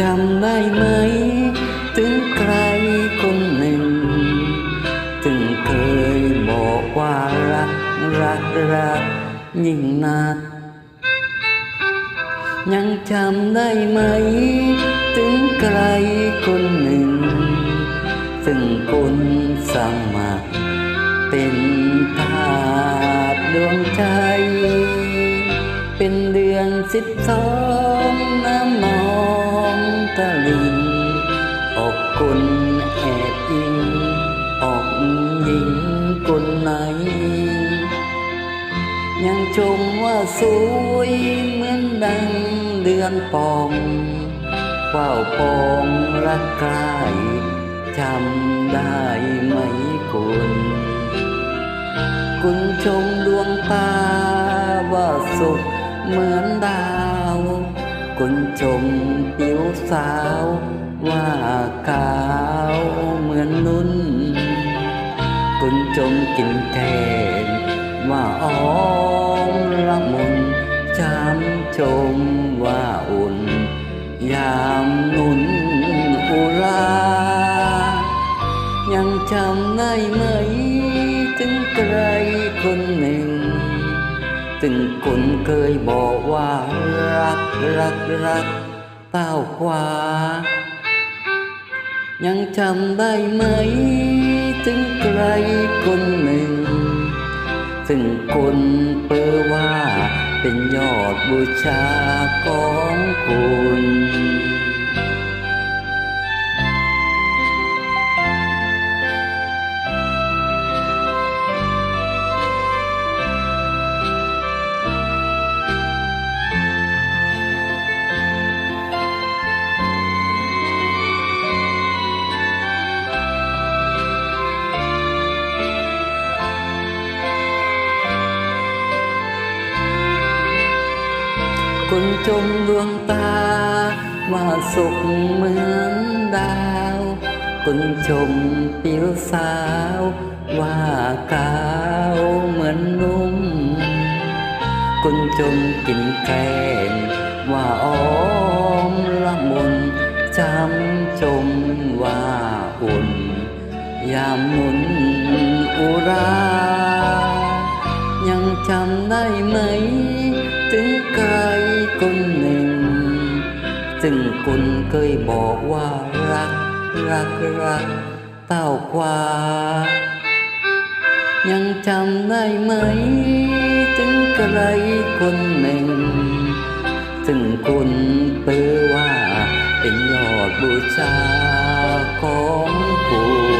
จำได้ไหม ถึงใครคนหนึ่ง ถึงเคยบอกว่ารักรักรักยิ่งนักยังจำได้ไหม ถึงใครคนหนึ่งซึ่งคุณสมัครเป็นทาสดวงใจ เป็นเดือนสิบสองน้ำนอง ตะลิง ออกคุณแอบอิง ออกหญิงคนไหน ยังชมว่าสวยเหมือนดังเดือนปองเฝ้าปองรักใครจำได้ไหมคุณคุณชมดวงตาว่าสุขเหมือนดาว คุณชมผิวสาว ว่าขาวเหมือนนุ่นคุณจงกินแกงว่าอ้อมละมุนจำชมว่าอุ่น ยามนุ่นอุรา ยังจำได้ไหม ถึงคนเคยบอกว่ารักรักรักเต้าขวา ยังจำได้ไหม ถึงใครคนหนึ่งซึ่งคนเปือว่าเป็นยอดบูชาของคุณ คุณจมดวงตา ว่าสุขเหมือนดาวคุณชมผิวสาว ว่าขาวเหมือนนุ่มคุณจมกินแกงว่าอ้อมละมุนจำชมว่าอุ่น ยามหมุนอุรา ยังจำได้ไหม คนหนึ่ง ซึ่งคุณเคยบอกว่ารัก รักรักเต้ากว่ายังจำได้ไหม ถึงใครคนหนึ่ง ซึ่งคุณเปือว่าเป็นยอดบูชาของคุณ